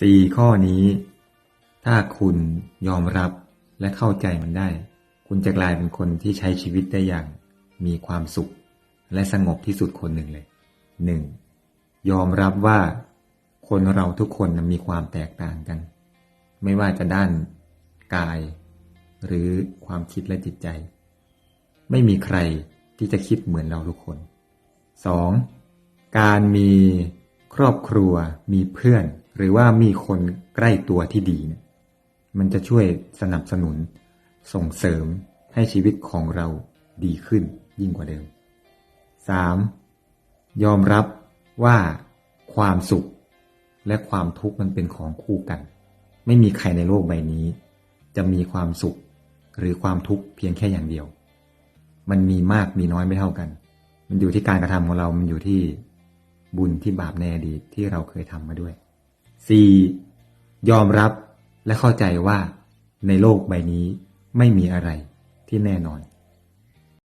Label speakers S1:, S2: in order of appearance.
S1: สี่ข้อนี้ ถ้าคุณยอมรับและเข้าใจมันได้ คุณจะกลายเป็นคนที่ใช้ชีวิตได้อย่าง มีความสุข และสงบที่สุดคนหนึ่งเลยหนึ่งยอมรับว่าคนเราทุกคนมีความแตกต่างกัน ไม่ว่าจะด้านกาย หรือความคิดและจิตใจ ไม่มีใครที่จะคิดเหมือนเราทุกคน 2. การมีครอบครัวมีเพื่อน หรือว่ามีคนใกล้ตัวที่ดี มันจะช่วยสนับสนุน ส่งเสริมให้ชีวิตของเราดีขึ้นยิ่งกว่าเดิม 3. ยอมรับว่าความสุขและความทุกข์มันเป็นของคู่กัน ไม่มีใครในโลกใบนี้ จะมีความสุขหรือความทุกข์เพียงแค่อย่างเดียว มันมีมากมีน้อยไม่เท่ากัน มันอยู่ที่การกระทำของเรา มันอยู่ที่บุญที่บาปในอดีตที่เราเคยทำมาด้วย 4. ยอมรับและเข้าใจว่าในโลกใบนี้ไม่มีอะไรที่แน่นอน